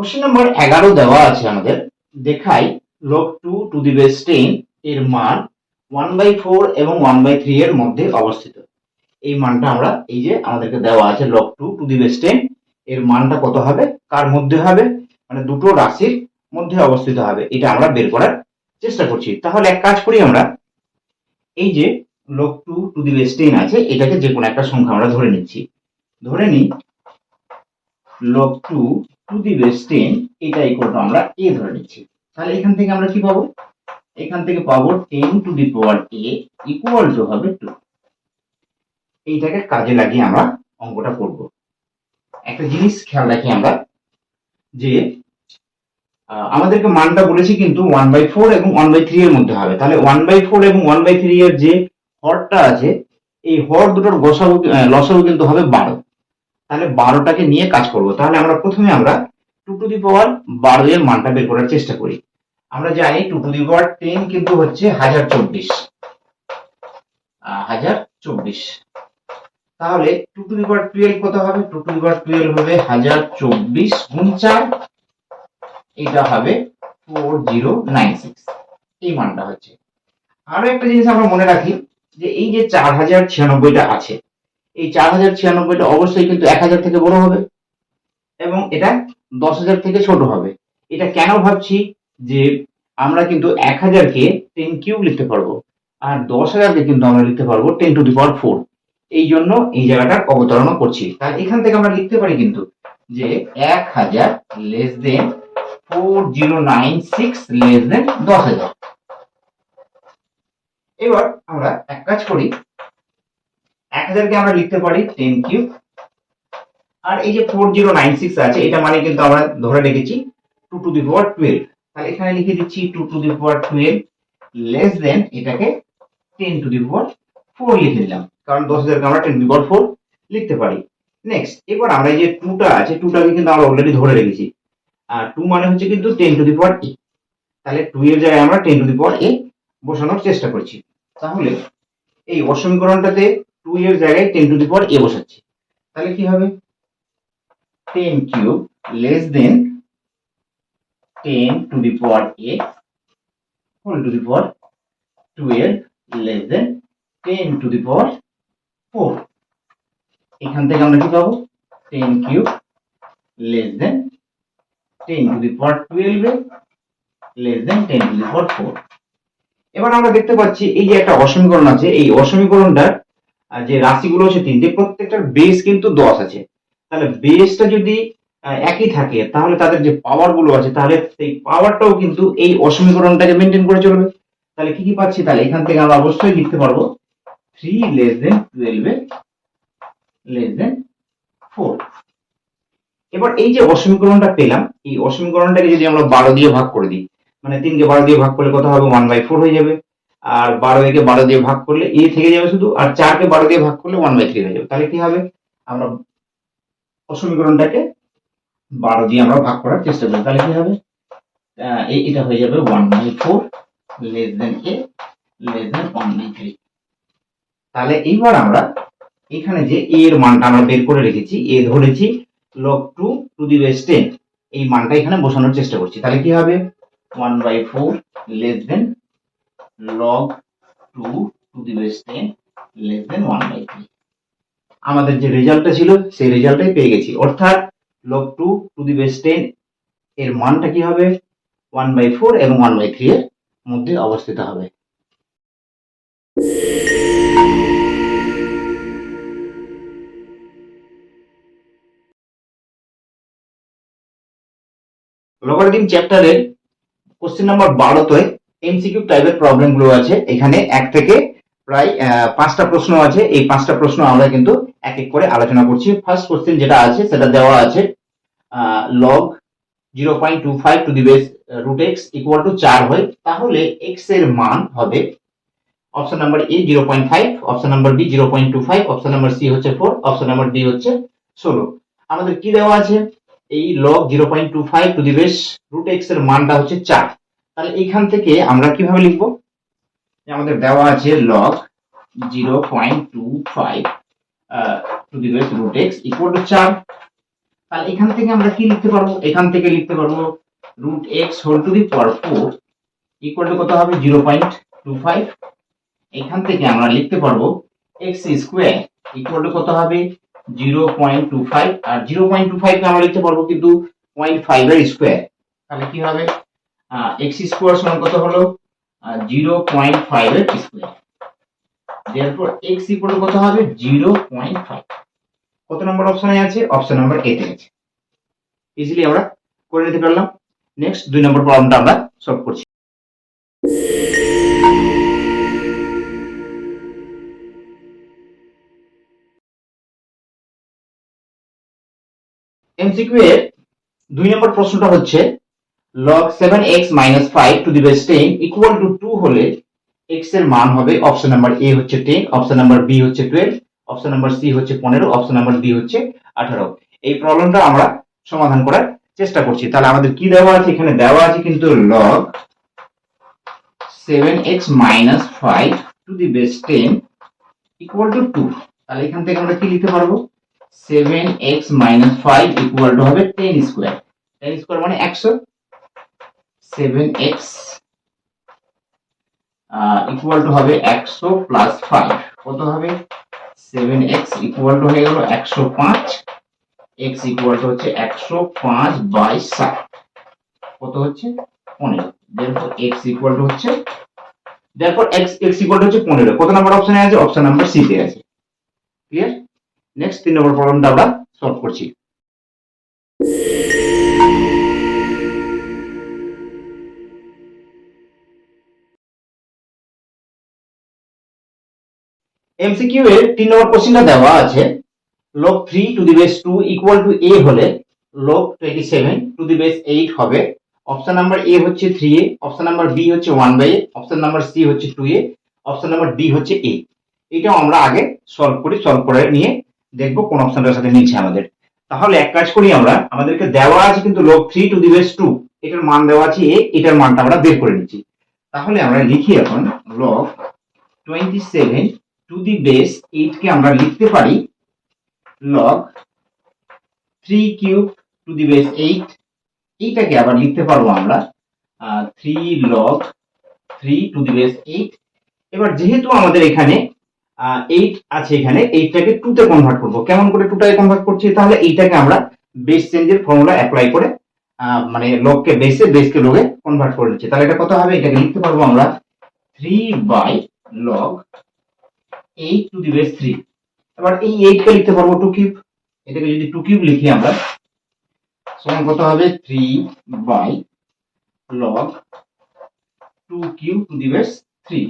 Question number এগারো দেওয়া আছে আমাদের। দেখাই log two to the base ten এর মান ওয়ান বাই ফোর এবং ওয়ান বাই থ্রি এর মধ্যে অবস্থিত। এই মানটা আমরা এই যে আমাদেরকে দেওয়া আছে log two to the base ten এর মানটা কত হবে? কার মধ্যে হবে? মানে দুটো রাশির মধ্যে অবস্থিত হবে। এটা আমরা বের করার চেষ্টা করছি। তাহলে এক কাজ করি আমরা। এই যে log two to the base ten আছে, এটাকে যে কোনো একটা সংখ্যা আমরা ধরে নিচ্ছি। ধরে নিই log two to the base ten এটা ইকুয়াল টু আমরা এ ধরে নিচ্ছি। তাহলে এখান থেকে আমরা কি পাবো? এখান থেকে পাবো ten to the power A equal to হবে টু এইটাকে কাজে লাগিয়ে আমরা অঙ্কটা করব। একটা জিনিস খেয়াল রাখি আমরা, যে আমাদেরকে মানটা বলেছি কিন্তু ওয়ান বাই ফোর এবং ওয়ান বাই থ্রি এর মধ্যে হবে। তাহলে ওয়ান বাই ফোর এবং ওয়ান বাই থ্রি এর যে হরটা আছে, এই হর দুটোর গসাগু লসাগু কিন্তু হবে বারো। তাহলে বারোটাকে নিয়ে কাজ করব। তাহলে আমরা প্রথমে আমরা টু টু দি পাওয়ার বারো এর মানটা বের করার চেষ্টা করি। আমরা জানি two to the power ten কিন্তু হচ্ছে হাজার চব্বিশ। হাজার চব্বিশ। তাহলে two to the power twelve কত হবে? Two to the power twelve হবে হাজার চব্বিশ গুণ চার। এটা হবে ফোর জিরো নাইন সিক্স এই মানটা হচ্ছে। আরও একটা জিনিস আমরা মনে রাখি যে এই যে চার হাজার ছিয়ানব্বইটা আছে এই চার হাজার ছিয়ানব্বইটা অবশ্যই কিন্তু এক হাজার থেকে বড় হবে এবং এটা দশ হাজার থেকে ছোট হবে। এটা কেন ভাবছি? যে আমরা কিন্তু এক হাজারকে টেন কিউব লিখতে পারব আর দশ হাজারকে কিন্তু আমরা লিখতে পারব ten to the power four এই জন্য এই জায়গাটার অবতারণা করছি। তাহলে এখান থেকে আমরা লিখতে পারি কিন্তু যে এক হাজার less than four zero nine six less than দশ হাজার। এবার আমরা এক কাজ করি এক হাজারকে আমরা লিখতে পারি টেন কিউব আর এই যে ফোর জিরো নাইন সিক্স আছে, এটা মানে কিন্তু আমরা ধরে রেখেছি two to the power twelve তাহলে এখানে লিখে দিচ্ছি two to the power twelve less than এটাকে ten to the power four লিখে দিলাম। কারণ দশ হাজারকে আমরা ten to the power four লিখতে পারি। নেক্সট এবার আমরা এই যে টুটা আছে টুটাকে কিন্তু আমরা অলরেডি ধরে রেখেছি। আর টু মানে হচ্ছে কিন্তু টেন টু দি পাওয়ার এ তাহলে টু এর জায়গায় আমরা টেন টু দি পাওয়ার এ বসানোর চেষ্টা করছি। তাহলে এই অসমীকরণটাতে টু এর জায়গায় টেন টু দি পাওয়ার এ বসাচ্ছি। তাহলে কি হবে? Ten cube less than ten to the power a whole to the power twelve less than ten to the power four এখান থেকে আমরা কি পাবো? Ten cube less than ten to the power twelve less than ten to the power four এবার আমরা দেখতে পাচ্ছি এই যে একটা অসমীকরণ আছে এই অসমীকরণটার আহ, যে রাশিগুলো আছে তিনটে, প্রত্যেকটার বেস কিন্তু দশ আছে। তাহলে বেসটা যদি একই থাকে, তাহলে তাদের যে পাওয়ারগুলো আছে, তাহলে সেই পাওয়ারটাও কিন্তু এই অসমীকরণটাকে মেনটেন করে চলবে। তাহলে কি কি পাচ্ছি? তাহলে এখান থেকে আমরা অবশ্যই লিখতে পারব three less than twelve less than four এবার এই যে অসমীকরণটা পেলাম, এই অসমীকরণটাকে যদি আমরা বারো দিয়ে ভাগ করে দিই মানে তিনকে বারো দিয়ে ভাগ করলে কত হবে? ওয়ান বাই ফোর হয়ে যাবে। আর বারো একে বারো দিয়ে ভাগ করলে এ থেকে যাবে শুধু, আর চারকে বারো দিয়ে ভাগ করলে ওয়ান বাই থ্রি হয়ে যাবে। তাহলে কি হবে? আমরা অসমীকরণটাকে বারো দিয়ে আমরা ভাগ করার চেষ্টা করি তাহলে কি হবে? এটা হয়ে যাবে one by four less than a less than one by three তাহলে এইবার আমরা এখানে যে এ এর মানটা আমরা বের করে রেখেছি এ ধরেছি log two to the base ten এই মানটা এখানে বসানোর চেষ্টা করছি। তাহলে কি হবে? One by four less than log two to the base ten less than one by three আমাদের যে রেজাল্টটা ছিল, সেই রেজাল্টটাই পেয়ে গেছি। অর্থাৎ log two to the base ten এর মানটা কি হবে? ওয়ান বাই ফোর এবং ওয়ান বাই থ্রি এর মধ্যে অবস্থিত হবে। লগারিদম চ্যাপ্টারের কোশ্চেন নাম্বার বারোতে এমসিকিউ টাইপের প্রবলেমগুলো আছে। এখানে এক থেকে প্রায় পাঁচটা প্রশ্ন আছে। এই পাঁচটা প্রশ্ন আমরা কিন্তু এক এক করে আলোচনা করছি। ফার্স্ট কোশ্চেন যেটা আছে, সেটা দেওয়া আছে log zero point two five to the base root x equal to চার হয়। তাহলে এক্সের মান হবে option number a zero point five option number b zero point two five option number c হচ্ছে ফোর অপশন নাম্বার ডি হচ্ছে ষোলো। আমাদের কি দেওয়া আছে? এই log zero point two five to the base root এক্সের মানটা হচ্ছে চার। তাহলে এখান থেকে আমরা কীভাবে লিখব? আমাদের দেওয়া আছে log zero point two five to the root x equal to চার। তাহলে এখান থেকে আমরা কি লিখতে পারব? এখান থেকে লিখতে পারব root x whole to the power four equal to কত হবে? জিরো পয়েন্ট টু ফাইভ এখান থেকে আমরা লিখতে পারব এক্স স্কোয়ার ইকুয়াল টু কত হবে? জিরো পয়েন্ট টু ফাইভ আর জিরো পয়েন্ট টু ফাইভ আমরা লিখতে পারব কিন্তু পয়েন্ট ফাইভ এর স্কোয়ার তাহলে কি হবে? এক্স স্কোয়ার সমান কত হলো? জিরো পয়েন্ট ফাইভ এর স্কোয়ার এরপর এক্স ইকুয়াল কত হবে? জিরো পয়েন্ট ফাইভ কত নম্বর অপশনে আছে? অপশন নাম্বার এ তে আছে। ইজিলি আমরা করে নিতে পারলাম। নেক্সট দুই নম্বর প্রবলেমটা আমরা সলভ করছি। এমসিকিউ এর দুই নম্বর প্রশ্নটা হচ্ছে log 7x minus 5 to the base 10 equal to 2 হলে x এর মান হবে অপশন নাম্বার এ হচ্ছে 10 অপশন নাম্বার বি হচ্ছে 12 অপশন নাম্বার সি হচ্ছে 15 অপশন নাম্বার ডি হচ্ছে 18 এই প্রবলেমটা আমরা সমাধান করার চেষ্টা করছি। তাহলে আমাদের কি দেওয়া আছে? এখানে দেওয়া আছে কিন্তু log 7x minus 5 to the base 10 equal to 2 তাহলে এখান থেকে আমরা কি লিখতে পারব? 7x minus 5 equal to হবে 10 স্কয়ার 10 স্কয়ার মানে 100 7x ইকুয়াল টু হবে 100 প্লাস 5 কত হবে? 7x ইকুয়াল টু হয়ে গেল 105 x ইকুয়াল টু হচ্ছে 105 বাই 7 কত হচ্ছে? 15 দেরপর x ইকুয়াল টু হচ্ছে দেরপর x x ইকুয়াল টু হচ্ছে 15 কত নাম্বার অপশনে আছে? অপশন নাম্বার সি তে আছে। ক্লিয়ার নেক্সট তিন নম্বর প্রবলেমটা আমরা সলভ করছি। এমসিকিউ এর তিন নম্বর কোশ্চেনটা দেওয়া আছে। log 3 to the base 2 equal to a হলে log 27 টু দি বেস 8 হবে। অপশন নাম্বার এ হচ্ছে 3a অপশন নাম্বার বি হচ্ছে 1 বাই অপশন নাম্বার সি হচ্ছে 2a অপশন নাম্বার ডি হচ্ছে a এটাও আমরা আগে সলভ করি সলভ করে নিয়ে দেখব কোন অপশনটার সাথে মিলছে আমাদের। তাহলে এক কাজ করি আমরা, আমাদেরকে দেওয়া আছে কিন্তু log 3 টু দি বেস 2 এটার মান দেওয়া আছে a, এটার মানটা আমরা বের করে নিচ্ছি। তাহলে আমরা লিখি এখন log 27 টু দি বেস 8 কে আমরা লিখতে পারি log 3 cube to the base 8 এইটাকে আবার লিখতে পারব আমরা three log three to the base eight এবার যেহেতু আমাদের এখানে এইট আছে এখানে এইটটাকে টু তে কনভার্ট করব। কেমন করে টুটাকে কনভার্ট করছি? তাহলে এইটাকে আমরা বেস চেঞ্জের ফর্মুলা অ্যাপ্লাই করে মানে লগকে বেসে বেসকে লগে কনভার্ট করে দিচ্ছি তাহলে এটা কত হবে? এটাকে লিখতে পারব আমরা three by log eight to the base three এবার এই এইটকে লিখতে পারব টু কিউব এটাকে যদি টু কিউব লিখি আমরা, সমান কত হবে? Three by log two cube to the base three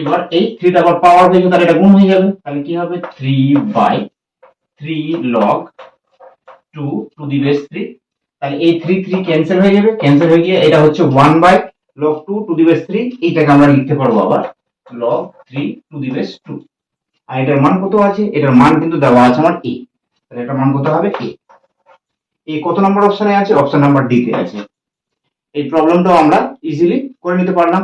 এবার এই থ্রিটা আবার পাওয়ার হয়ে তাহলে এটা গুণ হয়ে যাবে। তাহলে কি হবে? Three by three log two to the base three তাহলে এই থ্রি থ্রি ক্যান্সেল হয়ে যাবে। ক্যান্সেল হয়ে গিয়ে এটা হচ্ছে one by log two to the base three এইটাকে আমরা লিখতে পারব আবার। Log three to the base two আর এটার মান কত আছে? এটার মান কিন্তু দেওয়া আছে আমার এ তাহলে এটার মান কত হবে? এ এই কত নম্বর অপশনে আছে? অপশন নাম্বার ডি তে আছে। এই প্রবলেমটাও আমরা ইজিলি করে নিতে পারলাম।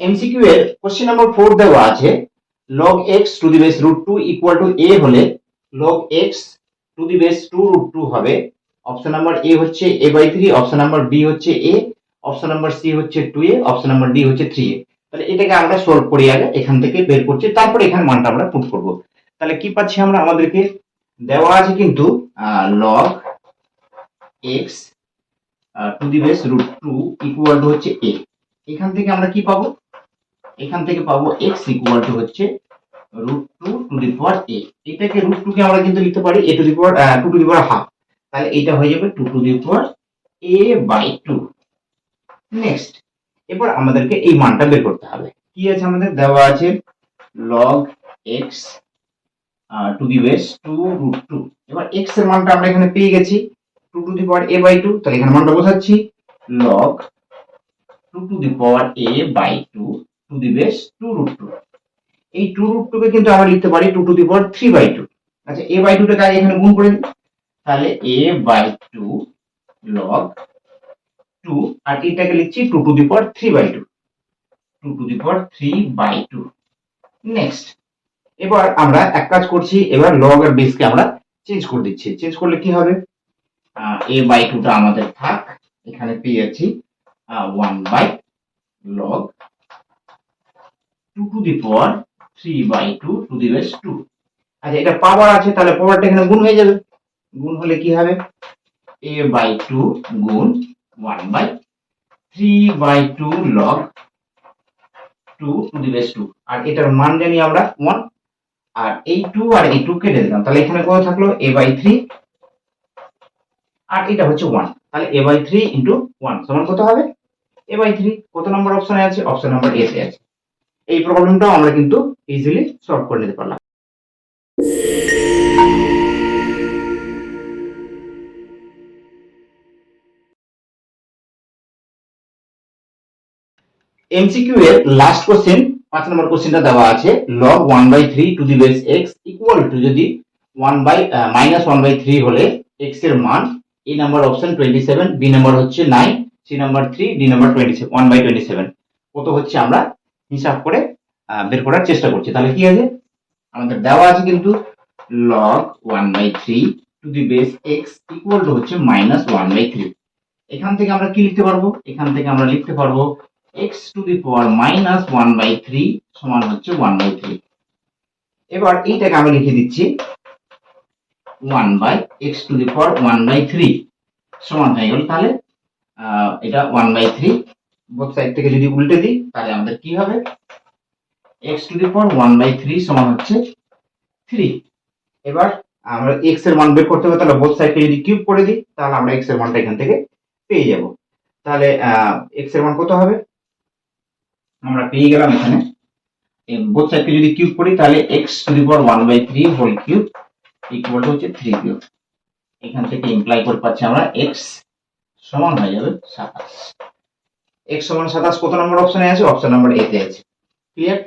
এমসিকিউ এর কোশ্চেন নাম্বার ফোর দেওয়া আছে। log x to the base root two equal to a হলে log x to the base two root two হবে। অপশন নাম্বার এ হচ্ছে a by three option number b হচ্ছে a option number C হচ্ছে two a option number d হচ্ছে three a তাহলে এটাকে আমরা solve করি আগে, এখান থেকে বের করছি, তারপরে এখানে মানটা আমরা পুট করব। তাহলে কি পাচ্ছি আমরা? আমাদেরকে দেওয়া আছে কিন্তু log x to the base root two equal to হচ্ছে এ এখান থেকে আমরা কি পাবো? এখান থেকে পাবো এক্স ইকুয়াল টু হচ্ছে root two to the power a এটাকে রুট টু কে আমরা কিন্তু লিখতে পারি a to the power two to the power half তাহলে এটা হয়ে যাবে two to the power a by two next এবার আমাদেরকে এই মানটা বের করতে হবে। কি আছে আমাদের? দেওয়া আছে log x to the base two root two এবার x এর মানটা আমরা এখানে পেয়ে গেছি two to the power a by two তাহলে এখানে মানটা বসাচ্ছি। log two to the power a by two to the base two root two এই টু রুট টু কে কিন্তু আমরা লিখতে পারি two to the power three by two আচ্ছা এ বাই টুটাকে আগে এখানে গুণ করে দিই। তাহলে a by two log two আর এটাকে লিখছি two to the power three by two two to the power three by two next এবার আমরা এক কাজ করছি, এবার লগ আর বেসকে আমরা চেঞ্জ করে দিচ্ছি। চেঞ্জ করলে কি হবে? এ বাই টুটা আমাদের থাক। এখানে পেয়ে যাচ্ছি one by log two to the power আচ্ছা এটা পাওয়ার আছে, তাহলে পাওয়ারটা এখানে গুণ হয়ে যাবে। গুণ হলে কি হবে? এ বাই টু গুণ one by three by two log two to the base two আর এটার মান জানি আমরা ওয়ান আর এই টু আর এই টু কেটে দিলাম। তাহলে এখানে কত থাকল? এ বাই থ্রি আর এটা হচ্ছে ওয়ান তাহলে a by three into one সমান কত হবে? এ বাই থ্রি কত নম্বর অপশনে আছে? অপশন নাম্বার এ তে আছে। এই প্রবলেমটাও আমরা কিন্তু ইজিলি সলভ করে নিতে পারলাম। এমসিকিউ এর লাস্ট কোশ্চেন পাঁচ নম্বর কোশ্চেনটা দেওয়া আছে log one by three to the base x equal to যদি one by minus one by three হলে এক্সের মান a number option twenty seven b number হচ্ছে nine c number three d number twenty one by twenty seven কত হচ্ছে আমরা হিসাব করে বের করার চেষ্টা করছি। তাহলে কি আছে? আমাদের দেওয়া আছে কিন্তু log one by three to the base x equal to হচ্ছে মাইনাস ওয়ান বাই থ্রি এখান থেকে আমরা কি লিখতে পারব? এখান থেকে আমরা লিখতে পারব x to the power minus one by three সমান হচ্ছে ওয়ান বাই থ্রি এবার এইটাকে আমি লিখে দিচ্ছি one by x to the power one by three সমান হয়ে গেল। তাহলে এটা one by three both side থেকে যদি উল্টে দিই, তাহলে আমাদের কি হবে? X to the power one by three সমান হচ্ছে থ্রি এবার আমরা এক্সের মান বের করতে হবে, তাহলে বোথ সাইডকে যদি কিউব করে দিই, তাহলে আমরা এক্সের মানটা এখান থেকে পেয়ে যাব। তাহলে এক্সের মান কত হবে? আমরা পেয়ে গেলাম এখানে। বোথ সাইডকে যদি কিউব করি, তাহলে x to the power one by three whole cube equal to হচ্ছে থ্রি কিউব এখান থেকে ইমপ্লাই করে পাচ্ছি আমরা এক্স সমান হয়ে যাবে সাতাশ। এক্স সমান সাতাশ কত নম্বর অপশনে আছে? অপশন নাম্বার এ তে আছে। ক্লিয়ার